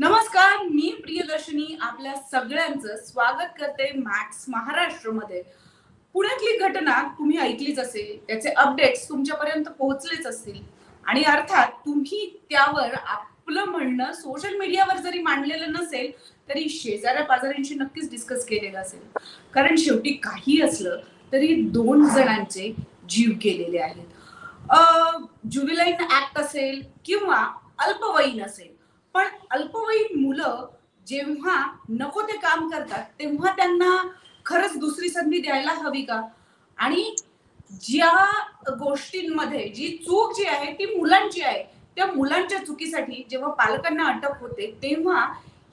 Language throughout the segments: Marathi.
नमस्कार मी प्रियदर्शनी आपल्या सगळ्यांचं स्वागत करते मॅक्स महाराष्ट्रमध्ये. पुण्यातली घटना तुम्ही ऐकलीच असेल त्याचे अपडेट्स तुमच्यापर्यंत पोहोचलेच असतील. आणि अर्थात तुम्ही त्यावर आपलं म्हणणं सोशल मीडियावर जरी मांडलेलं नसेल तरी शेजाऱ्या पाजाऱ्यांशी नक्कीच डिस्कस केलेलं असेल. कारण शेवटी काही असलं तरी दोन जणांचे जीव गेलेले आहेत. ज्युबिलाईन ऍक्ट असेल किंवा अल्पवयीन असेल पण अल्पवयीन मुलं जेव्हा नको ते काम करतात तेव्हा त्यांना खरंच दुसरी संधी द्यायला हवी का? आणि ज्या गोष्टींमध्ये जी चूक जी आहे ती मुलांची आहे त्या मुलांच्या चुकीसाठी जेव्हा पालकांना अटक होते तेव्हा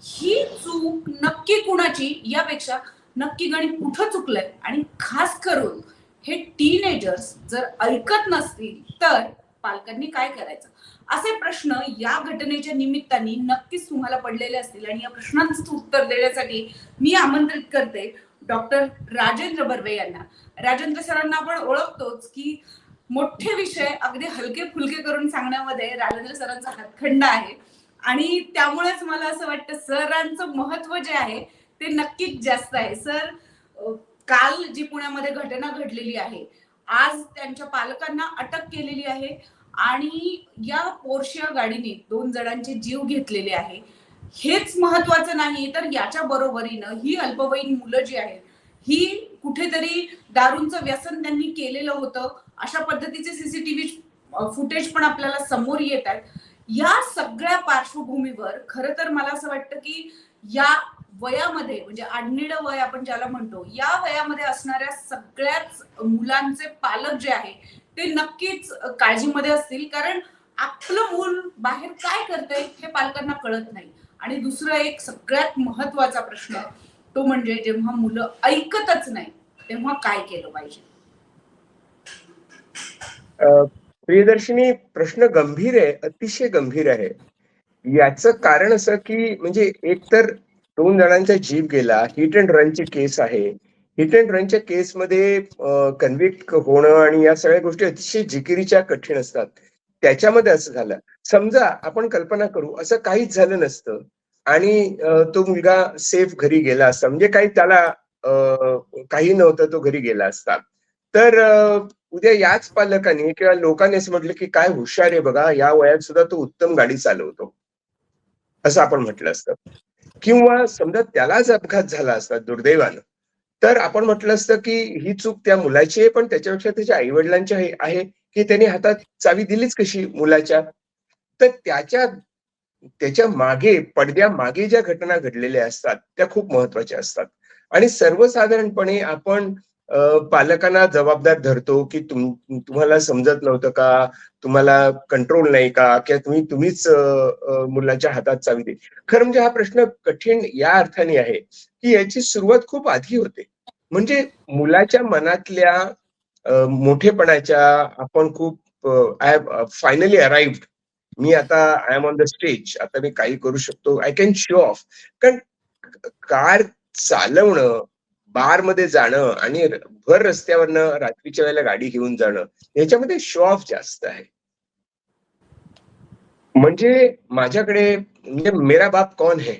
ही चूक नक्की कुणाची? यापेक्षा नक्की गणित कुठं चुकलंय? आणि खास करून हे टीनेजर्स जर ऐकत नसतील तर पालकांनी काय करायचं? असे प्रश्न या घटनेच्या निमित्ताने नक्कीच तुम्हाला पडलेले असतील आणि या प्रश्नांचं उत्तर देण्यासाठी मी आमंत्रित करते डॉक्टर राजेंद्र बर्वे यांना. राजेंद्र सरांना आपण ओळखतोच की मोठे विषय अगदी हलके फुलके करून सांगण्यामध्ये राजेंद्र सरांचा हातखंड आहे. आणि त्यामुळेच मला असं वाटतं सरांचं महत्त्व जे आहे ते नक्कीच जास्त आहे. सर काल जी पुण्यामध्ये घटना घडलेली आहे आज त्यांच्या पालकांना अटक केलेली आहे. आणि या पोर्शिया गाडीने दोन जणांचे जीव घेतलेले आहे. हेच महत्वाचं नाही तर याच्या बरोबरीनं ही अल्पवयीन मुलं जी आहेत ही कुठेतरी दारूंचं व्यसन त्यांनी केलेलं होतं. अशा पद्धतीचे सीसीटीव्ही फुटेज पण आपल्याला समोर येत आहेत. या सगळ्या पार्श्वभूमीवर खर तर मला असं वाटतं की या वयामध्ये म्हणजे आडनिड वय आपण ज्याला म्हणतो या वयामध्ये असणाऱ्या सगळ्याच मुलांचे पालक जे आहे ते नक्कीच काळजीमध्ये असतील कारण आपलं मूल बाहेर काय करतंय हे पालकांना कळत नाही. आणि दुसरा एक सगळ्यात महत्त्वाचा प्रश्न तो म्हणजे जेव्हा मुलं ऐकतच नाही तेव्हा काय केलं पाहिजे? प्रियदर्शनी प्रश्न गंभीर आहे अतिशय गंभीर आहे. याचं कारण असं की म्हणजे एकतर दोन जणांचा जीव गेला हिट अँड रनची केस आहे हिट अँड रनच्या केसमध्ये कन्व्हिक्ट होणं आणि या सगळ्या गोष्टी अतिशय जिकिरीच्या कठीण असतात. त्याच्यामध्ये असं झालं. समजा आपण कल्पना करू असं काहीच झालं नसतं आणि तो मुलगा सेफ घरी गेला असता. म्हणजे काही त्याला काही नव्हतं तो घरी गेला असता. तर उद्या याच पालकांनी किंवा लोकांनी असं म्हटलं की काय हुशार आहे बघा या वयात सुद्धा तो उत्तम गाडी चालवतो. असं आपण म्हटलं असतं. किंवा समजा त्यालाच अपघात झाला असता दुर्दैवानं. तर आपण म्हटलं असतं की ही चूक त्या मुलाची आहे पण त्याच्यापेक्षा त्याच्या आई वडिलांची आहे की त्यांनी हातात चावी दिलीच कशी मुलाच्या? तर त्याच्या त्याच्यामागे पडद्या मागे ज्या घटना घडलेल्या असतात त्या खूप महत्त्वाच्या असतात. आणि सर्वसाधारणपणे आपण पालकांना जबाबदार धरतो की तुम तुम्हाला समजत नव्हतं का? तुम्हाला कंट्रोल नाही का? किंवा तुम्ही तुम्हीच मुलाच्या हातात चावी दे. खरं म्हणजे हा प्रश्न कठीण या अर्थाने आहे की याची सुरुवात खूप आधी होते. म्हणजे मुलाच्या मनातल्या मोठेपणाच्या आपण खूप आय फायनली अराइव्ड मी आता I am on the stage आता मी काही करू शकतो. आय कॅन शो ऑफ कारण कार चालवणं बारमध्ये जाणं आणि भर रस्त्यावरनं रात्रीच्या वेळेला गाडी घेऊन जाणं याच्यामध्ये शो ऑफ जास्त आहे. म्हणजे माझ्याकडे म्हणजे मेरा बाप कौन है?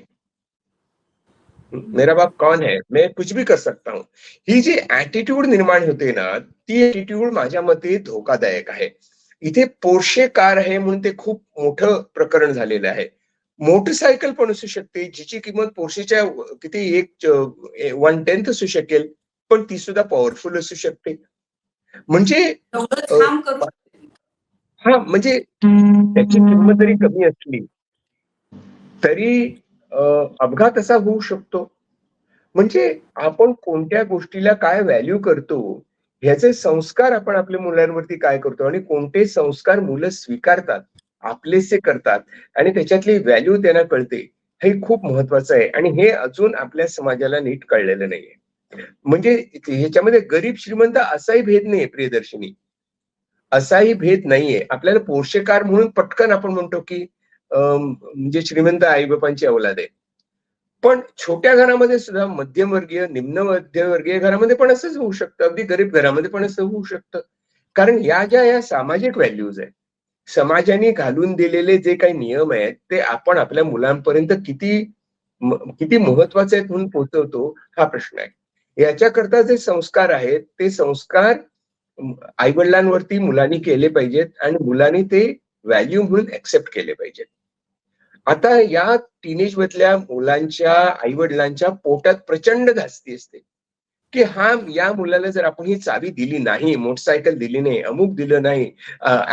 मेरा बाप कौन है? मैं कुछ भी कर सकता हूं. ही जी ऍटिट्यूड निर्माण होते ना ती ऍटिट्यूड माझ्या मते धोकादायक आहे. इथे पोर्शे कार आहे म्हणून ते खूप मोठं प्रकरण झालेलं आहे. मोटरसायकल पण असू शकते जिची किंमत पोर्शेच्या किती एक वन टेन्थ असू शकेल पण ती सुद्धा पॉवरफुल असू शकते. म्हणजे हा म्हणजे त्याची किंमत जरी कमी असली तरी अपघात असा होऊ शकतो. म्हणजे आपण कोणत्या गोष्टीला काय व्हॅल्यू करतो ह्याचे संस्कार आपण आपल्या मुलांवरती काय करतो आणि कोणते संस्कार मुलं स्वीकारतात आपलेसे करतात आणि त्याच्यातली व्हॅल्यू त्यांना कळते हे खूप महत्वाचं आहे. आणि हे अजून आपल्या समाजाला नीट कळलेलं नाहीये. म्हणजे ह्याच्यामध्ये गरीब श्रीमंत असाही भेद नाहीये प्रियदर्शिनी. असाही भेद नाहीये. आपल्याला पोषकार म्हणून पटकन आपण म्हणतो की म्हणजे श्रीमंत आई बापांची अवलाद आहे. पण छोट्या घरामध्ये सुद्धा मध्यमवर्गीय निम्न मध्यमवर्गीय घरामध्ये पण असंच होऊ शकतं. अगदी गरीब घरामध्ये पण असं होऊ शकतं. कारण या ज्या या सामाजिक व्हॅल्यूज आहेत समाजाने घालून दिलेले जे काही नियम आहेत ते आपण आपल्या मुलांपर्यंत किती किती महत्त्वाचे आहेत म्हणून पोहोचवतो हा प्रश्न आहे. याच्याकरता जे संस्कार आहेत ते संस्कार आईवडिलांवरती मुलांनी केले पाहिजेत आणि मुलांनी ते व्हॅल्यू म्हणून ऍक्सेप्ट केले पाहिजेत. आता या टीनेज मधल्या मुलांच्या आई वडिलांच्या पोटात प्रचंड धास्ती असते. की हा या मुलाला जर आपण ही चावी दिली नाही मोटरसायकल दिली नाही अमुक दिलं नाही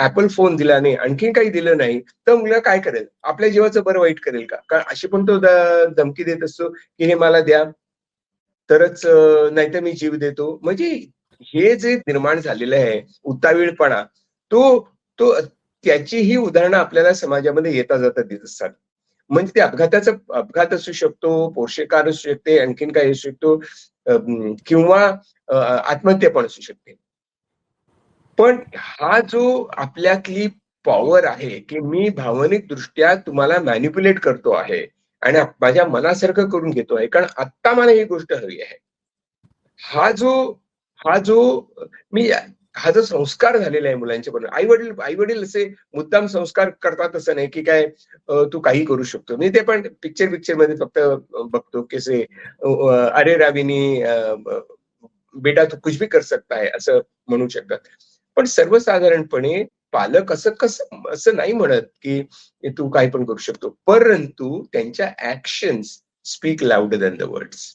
ऍपल फोन दिला नाही आणखीन काही दिलं नाही तर मुलगा काय करेल? आपल्या जीवाचं बरं वाईट करेल का? कारण अशी पण तो धमकी देत असतो की हे मला द्या तरच नाहीतर मी जीव देतो. म्हणजे हे जे निर्माण झालेलं आहे उतावीळपणा तो तो त्याची ही उदाहरणं आपल्याला समाजामध्ये येता जाता दिसत असतात. म्हणजे ते अपघाताचा अपघात असू शकतो पोषकार असू शकते आणखीन काही असू शकतो. किंवा आत्महत्या पण असू शकते. पण हा जो आपल्यातली पॉवर आहे की मी भावनिक दृष्ट्या तुम्हाला मॅनिप्युलेट करतो आहे आणि माझ्या मनासारखं करून घेतो आहे कारण आत्ता मला ही गोष्ट हवी आहे. हा जो हा जो मी हा जो संस्कार झालेला आहे मुलांच्या बरोबर आई वडील आई वडील असे मुद्दाम संस्कार करतात असं नाही की काय तू काही करू शकतो. मी ते पण पिक्चर पिक्चरमध्ये फक्त बघतो की असे अरे राविनी बेटा तू कुछ भी कर सकता है असं म्हणू शकतात. पण सर्वसाधारणपणे पालक असं कसं असं नाही म्हणत की तू काही पण करू शकतो. परंतु त्यांच्या actions speak loud than the words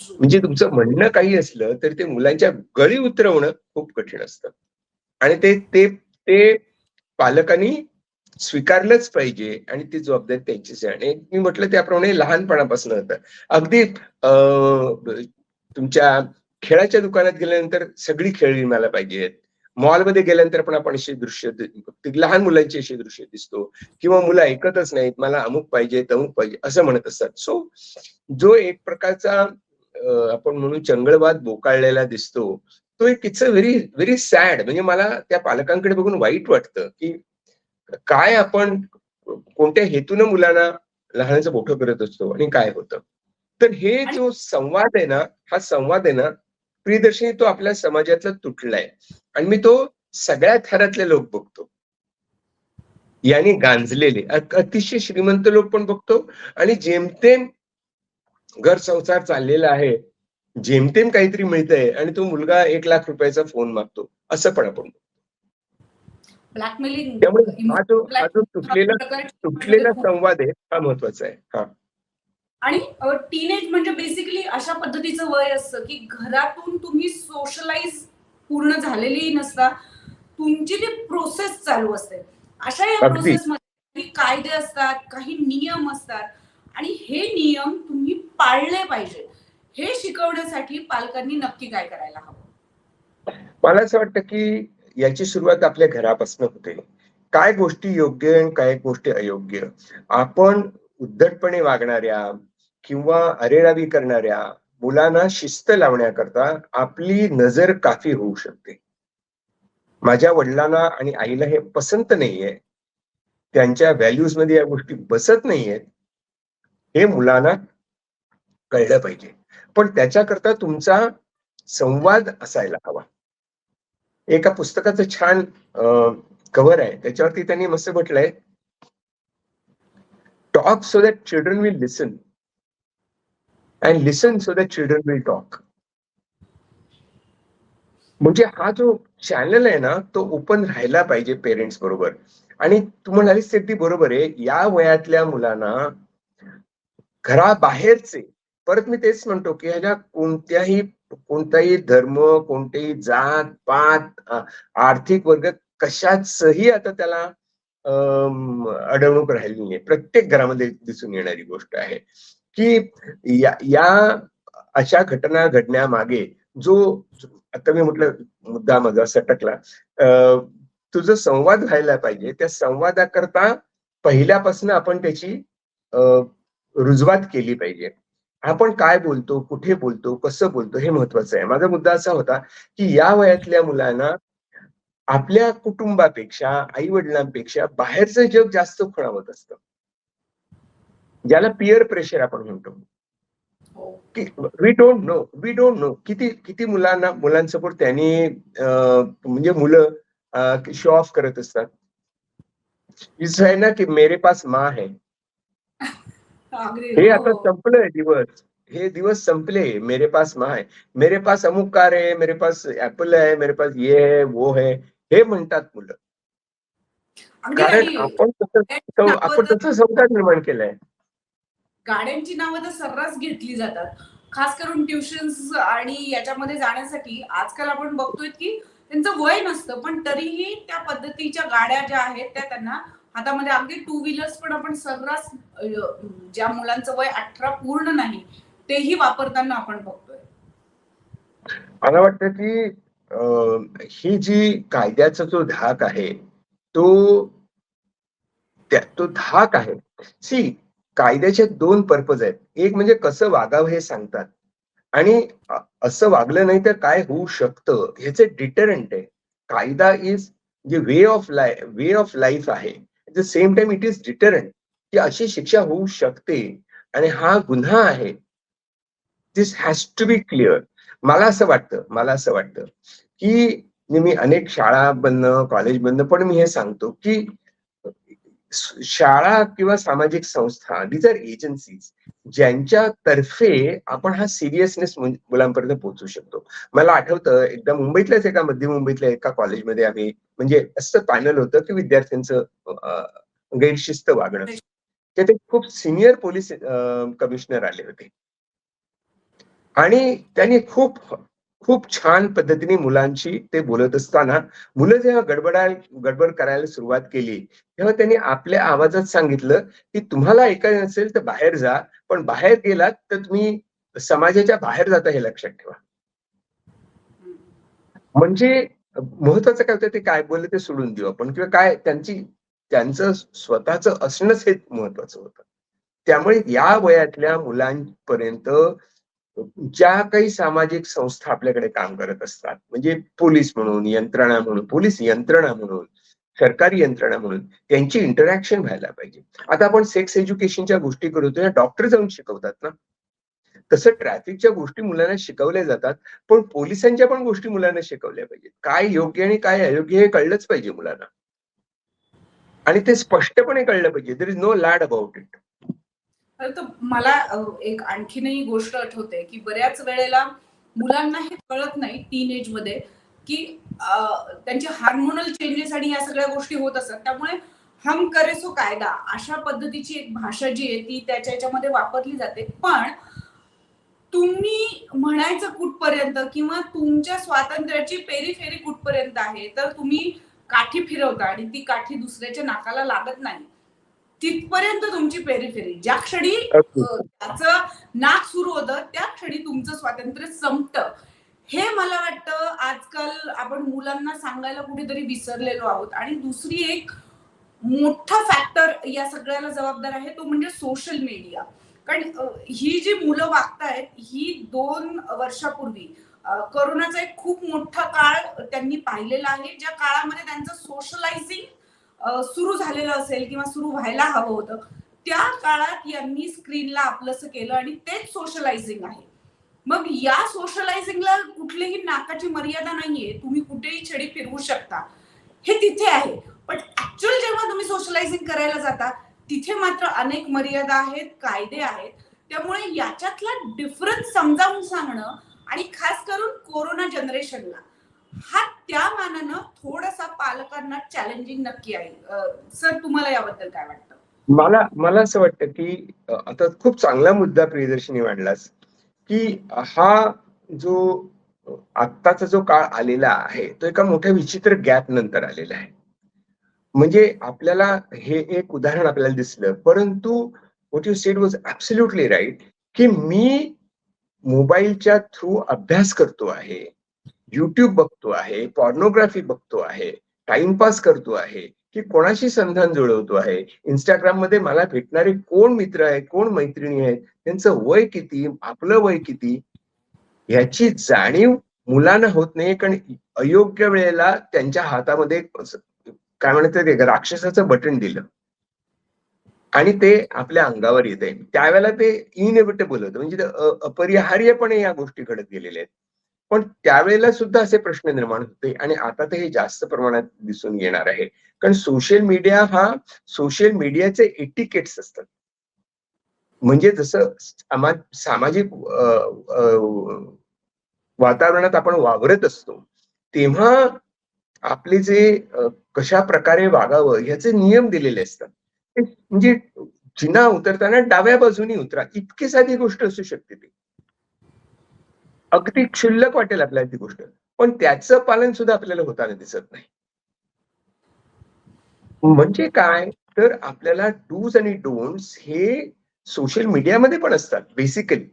म्हणजे तुमचं म्हणणं काही असलं तर ते मुलांच्या गळी उतरवणं खूप कठीण असतं. आणि ते ते ते पालकांनी स्वीकारलंच पाहिजे आणि ती जबाबदारी त्यांचीच आहे. आणि मी म्हटलं त्याप्रमाणे लहानपणापासून होतं. अगदी तुमच्या खेळाच्या दुकानात गेल्यानंतर सगळी खेळ विमाला पाहिजेत मॉलमध्ये गेल्यानंतर पण आपण अशी दृश्य लहान मुलांची अशी दृश्य दिसतो. किंवा मुलं ऐकतच नाहीत मला अमुक पाहिजे तमुक पाहिजे असं म्हणत असतात. सो जो एक प्रकारचा आपण म्हणू चंगळवाद बोकाळलेला दिसतो. तो एक it's a very very sad म्हणजे मला त्या पालकांकडे बघून वाईट वाटतं की काय आपण कोणत्या हेतूनं मुलांना लहानाचं मोठं करत असतो आणि काय होतं. तर हे जो संवाद आहे ना हा संवाद आहे ना प्रियदर्शनी तो आपल्या समाजातला तुटलाय. आणि मी तो सगळ्या थरातले लोक बघतो. याने गांजलेले. अतिशय श्रीमंत लोक पण बघतो आणि जेमतेम घर संसार चाललेला आहे. जेमतेम काहीतरी मिळतंय आणि तो मुलगा एक लाख रुपयाचा फोन मागतो. असं पण आपण. ब्लॅकमेलिंग त्यामुळे हा जो हा जो तुटलेला तुटलेला संवाद आहे हा महत्त्वाचा आहे. हा. आणि टीनेज म्हणजे बेसिकली अशा पद्धतीचं वय असतं की घरातून तुम्ही सोशलाइज पूर्ण झालेली नसता तुमची ती प्रोसेस चालू असते. अशा या अगदी. प्रोसेस मध्ये काही कायदे असतात काही नियम असतात. आणि हे नियम तुम्ही पाळले पाहिजे. हे शिकवण्यासाठी पालकांनी नक्की काय करायला हवं? मला असं वाटतं की याची सुरुवात आपल्या घरापासून होते. काय गोष्टी योग्य आणि काय गोष्टी अयोग्य? आपण उद्धटपणे वागणाऱ्या किंवा अरेरावी करणाऱ्या मुलांना शिस्त लावण्याकरता आपली नजर काफी होऊ शकते. माझ्या वडिलांना आणि आईला हे पसंत नाहीये. त्यांच्या व्हॅल्यूजमध्ये या गोष्टी बसत नाहीयेत. हे मुलांना कळलं पाहिजे. पण त्याच्याकरता तुमचा संवाद असायला हवा. एका पुस्तकाचं छान कव्हर आहे. त्याच्यावरती त्यांनी मस्त म्हटलंय talk so that children will listen and listen so that children will talk म्हणजे हा जो चॅनल आहे ना तो ओपन राहायला पाहिजे पेरेंट्स बरोबर. आणि तू म्हणालीस ते अगदी बरोबर आहे. या वयातल्या मुलांना घराबाहेरचे. परत मी तेच म्हणतो की ह्याला कोणत्याही कोणताही धर्म कोणतेही जात पात आर्थिक वर्ग कशाचही आता त्याला अडवणूक राहिली नाहीये. प्रत्येक घरामध्ये दिसून येणारी गोष्ट आहे की या या अशा घटना घडण्यामागे जो आता मी म्हटलं मुद्दा माझा सटकला. अ, संवाद व्हायला पाहिजे. त्या संवादाकरता पहिल्यापासून आपण त्याची रुजवात केली पाहिजे. आपण काय बोलतो कुठे बोलतो कसं बोलतो हे महत्वाचं आहे. माझा मुद्दा असा होता की या वयातल्या मुलांना आपल्या कुटुंबापेक्षा आई वडिलांपेक्षा बाहेरचं जग जास्त खुणावत असतं. ज्याला पिअर प्रेशर आपण म्हणतो. की we don't know we don't know किती किती मुलांना मुलांसमोर त्यांनी म्हणजे मुलं शो ऑफ करत असतात. ना की मेरे पास मा है. हे आता हो. संपलंय दिवस. हे दिवस संपले मेरे पास मा है. मेरे पास अमुक कार है मेरे पास ऍपल आहे. मेरे पास ये है वो है हे म्हणतात मुलं. कारण आपण तसं आपण तसं संस्कार निर्माण केलाय. गाड्यांची नावं तर सर्रास घेतली जातात. खास करून ट्युशन्स आणि याच्यामध्ये जाण्यासाठी आजकाल आपण बघतोय की त्यांचं वय नसतं. पण तरीही त्या पद्धतीच्या गाड्या ज्या आहेत त्या त्यांना हातामध्ये म्हणजे अगदी टू व्हीलर्स पण आपण सर्रास ज्या मुलांचं वय अठरा पूर्ण नाही तेही वापरताना आपण बघतोय. मला वाटतं की ही जी कायद्याचा जो धाक आहे तो तो धाक आहे. सी कायद्याचे दोन पर्पज आहेत. एक म्हणजे कसं वागावं हे सांगतात. आणि असं वागलं नाही तर काय होऊ शकतं ह्याचे डिटरंट आहे. कायदा इज जे way of life way of life आहे. The same time it is deterrent की अशी शिक्षा होऊ शकते आणि हा गुन्हा आहे. This has to be clear मला असं वाटतं मला असं वाटतं की मी अनेक शाळा बनणं कॉलेज बनणं पण मी हे सांगतो की शाळा किंवा सामाजिक संस्था दीज आर एजन्सीज ज्यांच्या तर्फे आपण हा सिरियसनेस मुलांपर्यंत पोहोचू शकतो. मला आठवतं एकदा मुंबईतल्याच एका मध्य मुंबईतल्या एका कॉलेजमध्ये आम्ही म्हणजे असं पॅनल होतं की विद्यार्थ्यांचं गैरशिस्त वागणं. त्यात एक खूप सिनियर पोलीस कमिशनर आले होते. आणि त्यांनी खूप खूप छान पद्धतीने मुलांशी ते बोलत असताना मुलं जेव्हा गडबडाय गडबड करायला सुरुवात केली तेव्हा त्यांनी आपल्या आवाजात सांगितलं की तुम्हाला ऐकायचं नसेल तर बाहेर जा पण बाहेर गेलात तर तुम्ही समाजाच्या बाहेर जाता हे लक्षात ठेवा. म्हणजे महत्वाचं काय होतं ते काय बोलले ते सोडून देऊ आपण. किंवा काय त्यांची त्यांचं स्वतःचं असणंच हे महत्वाचं होतं. त्यामुळे या वयातल्या मुलांपर्यंत ज्या काही सामाजिक संस्था आपल्याकडे काम करत असतात म्हणजे पोलीस म्हणून यंत्रणा म्हणून पोलीस यंत्रणा म्हणून सरकारी यंत्रणा म्हणून त्यांची इंटरॅक्शन व्हायला पाहिजे. आता आपण सेक्स एज्युकेशनच्या गोष्टी करतो या डॉक्टर जाऊन शिकवतात ना. तसं ट्रॅफिकच्या गोष्टी मुलांना शिकवल्या जातात पण पोलिसांच्या पण गोष्टी मुलांना शिकवल्या पाहिजेत. काय योग्य आणि काय अयोग्य हे कळलंच पाहिजे मुलांना. आणि ते स्पष्टपणे कळलं पाहिजे. There is no lad about it तर मला एक आणखीनही गोष्ट आठवते की बऱ्याच वेळेला मुलांना हे कळत नाही टीन एजमध्ये की अ, त्यांचे हार्मोनल चेंजेस आणि या सगळ्या गोष्टी होत असतात. त्यामुळे हम करे सो कायदा अशा पद्धतीची एक भाषा जी आहे ती त्याच्या याच्यामध्ये वापरली जाते. पण तुम्ही म्हणायचं कुठपर्यंत किंवा तुमच्या स्वातंत्र्याची पेरीफेरी कुठपर्यंत आहे तर तुम्ही काठी फिरवता आणि ती काठी दुसऱ्याच्या नाकाला लागत नाही. तिथपर्यंत तुमची पेरीफेरी. ज्या क्षणी त्याचं नाक सुरू होतं त्या क्षणी तुमचं स्वातंत्र्य संपतं. हे मला वाटतं आजकाल आपण मुलांना सांगायला कुठेतरी विसरलेलो आहोत. आणि दुसरी एक मोठा फॅक्टर या सगळ्याला जबाबदार आहे तो म्हणजे सोशल मीडिया कारण ही जी मुलं वागतायत ही दोन वर्षापूर्वी करोनाचा एक खूप मोठा काळ त्यांनी पाहिलेला आहे ज्या काळामध्ये त्यांचं सोशलायझिंग सुरू झालेलं असेल किंवा सुरू व्हायला हवं होतं त्या काळात यांनी स्क्रीनला आपलंसं केलं आणि तेच सोशलायझिंग आहे. मग या सोशलायझिंगला कुठलीही नाकाची मर्यादा नाहीये. तुम्ही कुठेही छडी फिरवू शकता. हे तिथे आहे. पण ऍक्च्युअल जेव्हा तुम्ही सोशलायझिंग करायला जाता तिथे मात्र अनेक मर्यादा आहेत कायदे आहेत. त्यामुळे याच्यातला डिफरन्स समजावून सांगणं आणि खास करून कोरोना जनरेशनला हा त्या मानानं थोडासा पालकांना चॅलेंजिंग नक्की आहे. सर तुम्हाला याबद्दल काय वाटतं? मला मला असं वाटतं की आता खूप चांगला मुद्दा प्रियदर्शनी मांडलास. की हा जो आत्ताचा जो काळ आलेला आहे तो एका मोठ्या विचित्र गॅप नंतर आलेला आहे. म्हणजे आपल्याला हे एक उदाहरण आपल्याला दिसलं परंतु what you said was absolutely right की मी मोबाईलच्या थ्रू अभ्यास करतो आहे युट्यूब बघतो आहे पॉर्नोग्राफी बघतो आहे टाइमपास करतो आहे की कोणाशी संधान जुळवतो आहे इंस्टाग्राममध्ये मला भेटणारे कोण मित्र आहेत कोण मैत्रिणी आहेत त्यांचं वय किती आपलं वय किती ह्याची जाणीव मुलांना होत नाही कारण अयोग्य वेळेला त्यांच्या हातामध्ये काय म्हणतात ते राक्षसाचं बटन दिलं. आणि ते आपल्या अंगावर येत आहे त्यावेळेला ते इनएव्हिटेबल होतं. म्हणजे ते अपरिहार्यपणे या गोष्टी घडत गेलेल्या आहेत. पण त्यावेळेला सुद्धा असे प्रश्न निर्माण होते आणि आता ते हे जास्त प्रमाणात दिसून येणार आहे. कारण सोशल मीडिया हा सोशल मीडियाचे एटिकेट्स असतात. म्हणजे जसं सामाजिक वातावरणात आपण वावरत असतो तेव्हा आपले जे कशा प्रकारे वागावं याचे नियम दिलेले असतात. ते म्हणजे जिना उतरताना डाव्या बाजूनी उतरा इतकी साधी गोष्ट असू शकते ती. अगदी क्षुल्लक वाटेल आपल्याला ती गोष्ट पण त्याचं पालन सुद्धा आपल्याला होताना दिसत नाही. म्हणजे काय? तर आपल्याला डूज आणि डोंट्स हे सोशल मीडियामध्ये पण असतात बेसिकली.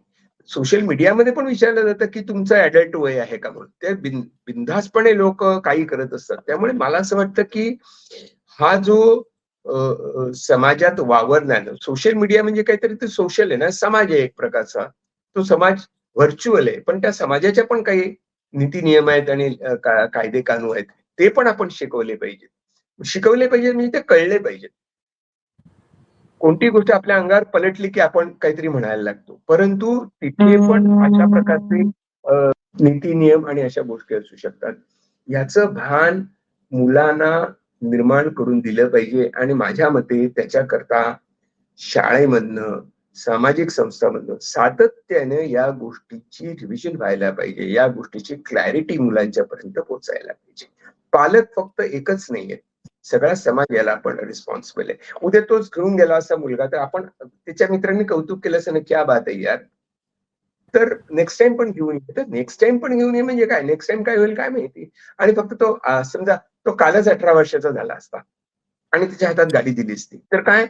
सोशल मीडियामध्ये पण विचारलं जातं की तुमचं ऍडल्ट वय आहे का म्हणून. ते बिन बिनधास्तपणे लोक काही करत असतात. त्यामुळे मला असं वाटतं की हा जो समाजात वावरण्यानं सोशल मीडिया म्हणजे काहीतरी ते सोशल आहे ना समाज आहे एक प्रकारचा. तो समाज व्हर्च्युअल आहे पण त्या समाजाच्या पण काही नीती नियम आहेत आणि कायदे कानून आहेत ते पण आपण शिकवले पाहिजेत. शिकवले पाहिजे म्हणजे ते कळले पाहिजेत. कोणती गोष्ट आपल्या अंगावर पलटली की आपण काहीतरी म्हणायला लागतो. परंतु तिथे पण अशा प्रकारचे नीती नियम आणि अशा गोष्टी असू शकतात. याचं भान मुलांना निर्माण करून दिलं पाहिजे आणि माझ्या मते त्याच्याकरता शाळेमधनं सामाजिक संस्थामधनं सातत्याने या गोष्टीची रिव्हिजन व्हायला पाहिजे. या गोष्टीची क्लॅरिटी मुलांच्या पर्यंत पोहोचायला पाहिजे. पालक फक्त एकच नाहीये सगळा समाज याला आपण रिस्पॉन्सिबल आहे. उद्या तोच घेऊन गेला असा मुलगा तर आपण त्याच्या मित्रांनी कौतुक केलं असं ना क्या बात आहे यार. तर नेक्स्ट टाइम पण घेऊन ये. तर नेक्स्ट टाइम पण घेऊन ये म्हणजे काय? नेक्स्ट टाइम काय होईल काय माहिती? आणि फक्त तो समजा तो कालच अठरा वर्षाचा झाला असता आणि त्याच्या हातात गाडी दिली असती. तर काय?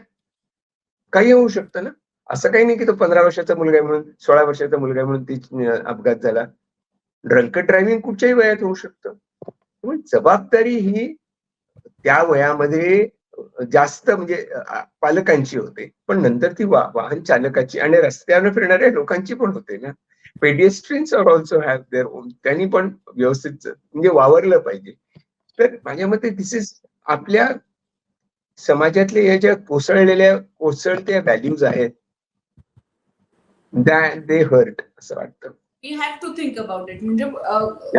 काही होऊ शकतं ना? असं काही नाही की तो पंधरा वर्षाचा मुलगा आहे म्हणून सोळा वर्षाचा मुलगा आहे म्हणून ती अपघात झाला. ड्रंक ड्रायव्हिंग कुठच्याही वयात होऊ शकतं. जबाबदारी ही त्या वयामध्ये जास्त म्हणजे पालकांची होते. पण नंतर ती वा- वाहन चालकाची आणि रस्त्यावर फिरणाऱ्या लोकांची पण होते ना. Pedestrians are also have their own त्यांनी पण व्यवस्थित म्हणजे वावरलं पाहिजे. तर माझ्या मते दिस इज आपल्या समाजातल्या या ज्या कोसळलेल्या कोसळत्या व्हॅल्यूज आहेत दे हर्ट असं वाटतं. We have to think about it म्हणजे.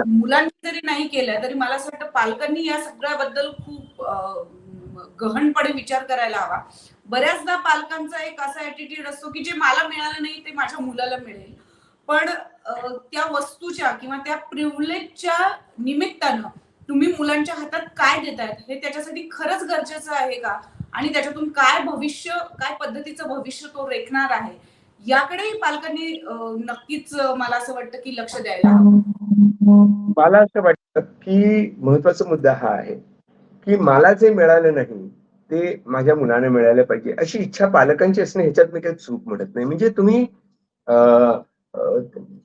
मुलांनी जरी नाही केलं तरी मला असं वाटतं पालकांनी या सगळ्याबद्दल खूप गहनपणे विचार करायला हवा. बऱ्याचदा पालकांचा एक असा ऍटिट्यूड असतो की जे मला मिळालं नाही ते माझ्या मुलाला मिळेल. पण त्या वस्तूच्या किंवा त्या प्रिव्हिलेजच्या निमित्तानं तुम्ही मुलांच्या हातात काय देतायत हे त्याच्यासाठी खरंच गरजेचं आहे का? आणि त्याच्यातून काय भविष्य काय पद्धतीचं भविष्य तो रेखणार आहे? याकडेही पालकांनी नक्कीच मला असं वाटतं की लक्ष द्यायला हवं. मला असं वाटतं की महत्त्वाचा मुद्दा हा आहे की मला जे मिळालं नाही ते माझ्या मुलाने मिळालं पाहिजे अशी इच्छा पालकांची असणे ह्याच्यात मी काही चूक म्हणत नाही. म्हणजे तुम्ही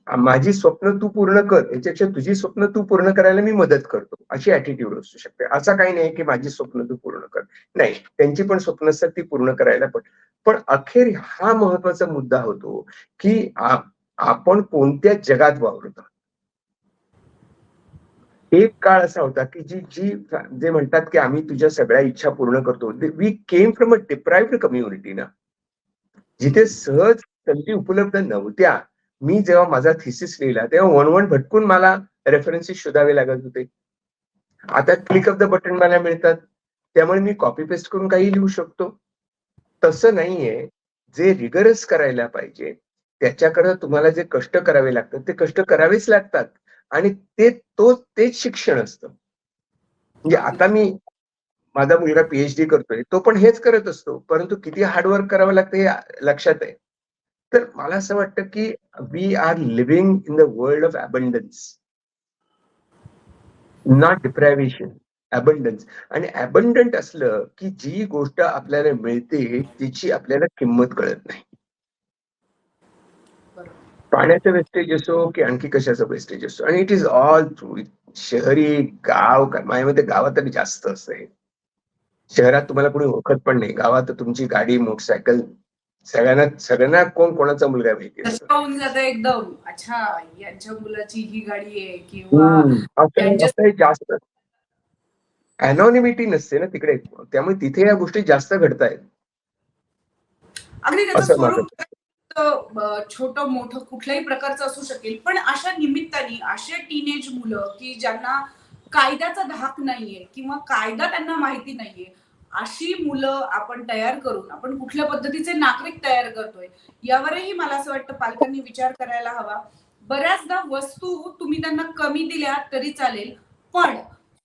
माझी स्वप्न तू पूर्ण कर याच्यापेक्षा तुझी स्वप्न तू पूर्ण करायला मी मदत करतो. अशी ऍटिट्यूड असू शकते. असं काही नाही की माझी स्वप्न तू पूर्ण कर. नाही त्यांची पण स्वप्न असतात ती पूर्ण करायला पण पण अखेर हा महत्त्वाचा मुद्दा होतो की आपण कोणत्या जगात वावरतो? एक काळ असा होता की जी जी जे म्हणतात की आम्ही तुझ्या सगळ्या इच्छा पूर्ण करतो we came from a deprived community ना. जिथे सहज संधी उपलब्ध नव्हत्या. मी जेव्हा माझा थिसिस लिहिला तेव्हा वन वन भटकून मला रेफरन्सेस शोधावे लागत होते. आता क्लिक ऑफ द बटन मला मिळतात. त्यामुळे मी कॉपी पेस्ट करून काही लिहू शकतो. तसं नाहीये. जे रिगरस करायला पाहिजे त्याच्याकडे तुम्हाला जे कष्ट करावे लागतात ते कष्ट करावेच लागतात. आणि ते तो तेच शिक्षण असतं. म्हणजे आता मी माझा मुलगा पीएचडी करतोय तो पण हेच करत असतो. परंतु किती हार्डवर्क करावं लागतं हे लक्षात आहे. तर मला असं वाटतं की we are living in the world of abundance not deprivation abundance आणि अबंडंट असलं की जी गोष्ट आपल्याला मिळते तिची आपल्याला किंमत कळत नाही. पाण्याचं वेस्टेज असो की आणखी कशाचं वेस्टेज असो. आणि इट इज ऑल ट्रू शहरी गाव का- माझ्या मते गावात तरी जास्त असतं शहरात तुम्हाला कोणी ओळखत पण नाही. गावात तुमची गाडी मोटरसायकल सगळ्यांना सगळ्यांना कोण कोणाचा मुलगा माहिती होऊन जातं एकदम. अच्छा यांच्या मुलाची ही गाडी आहे किंवा जास्त अनॉनिमिटी नसते ना तिकडे. त्यामुळे तिथे या गोष्टी जास्त असं स्वरूप छोटं मोठं कुठल्याही प्रकारचं असू शकेल पण अशा निमित्ताने असे टीनेज मुलं की ज्यांना कायद्याचा धाक नाहीये किंवा कायदा त्यांना माहिती नाहीये अशी मुलं आपण तयार करून आपण कुठल्या पद्धतीचे नागरिक तयार करतोय यावरही मला असं वाटतं पालकांनी विचार करायला हवा. बऱ्याचदा वस्तू तुम्ही त्यांना कमी दिल्या तरी चालेल पण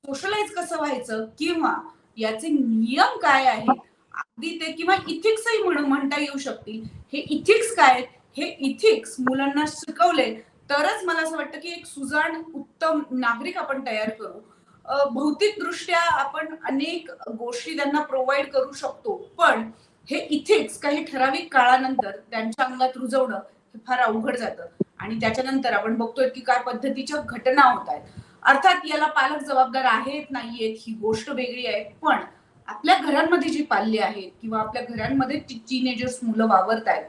सोशलाइज कसं व्हायचं किंवा याचे नियम काय आहेत अगदी ते किंवा इथिक्सही म्हणून म्हणता येऊ शकतील. हे इथिक्स काय हे इथिक्स मुलांना शिकवले तरच मला असं वाटतं की एक सुजाण उत्तम नागरिक आपण तयार करू. भौतिक दृष्ट्या आपण अनेक गोष्टी त्यांना प्रोव्हाइड करू शकतो. पण हे इथिक्स काही ठराविक काळानंतर त्यांच्या अंगात रुजवणं हे फार अवघड जातं. आणि त्याच्यानंतर आपण बघतोय की काय पद्धतीच्या घटना होत आहेत. अर्थात याला पालक जबाबदार आहेत नाहीयेत ही गोष्ट वेगळी आहे. पण आपल्या घरांमध्ये जी पाल्य आहेत किंवा आपल्या घरांमध्ये टीनेजर्स मुलं वावरत आहेत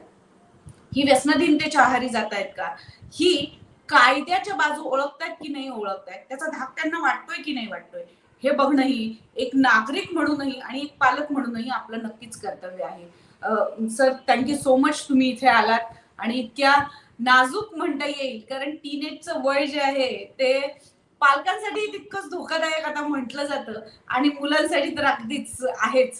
ही व्यसनाधीनतेच्या आहारी जात आहेत का? ही कायद्याच्या बाजू ओळखतायत की नाही ओळखतायत? त्याचा धाक त्यांना वाटतोय की नाही वाटतोय? हे बघणंही एक नागरिक म्हणूनही आणि एक पालक म्हणूनही आपलं नक्कीच कर्तव्य आहे. सर थँक्यू सो मच तुम्ही इथे आलात आणि इतक्या नाजूक म्हणता येईल कारण टीनेजचं वय जे आहे ते पालकांसाठी तितकंच धोकादायक आता म्हटलं जातं आणि मुलांसाठी तर अगदीच आहेच.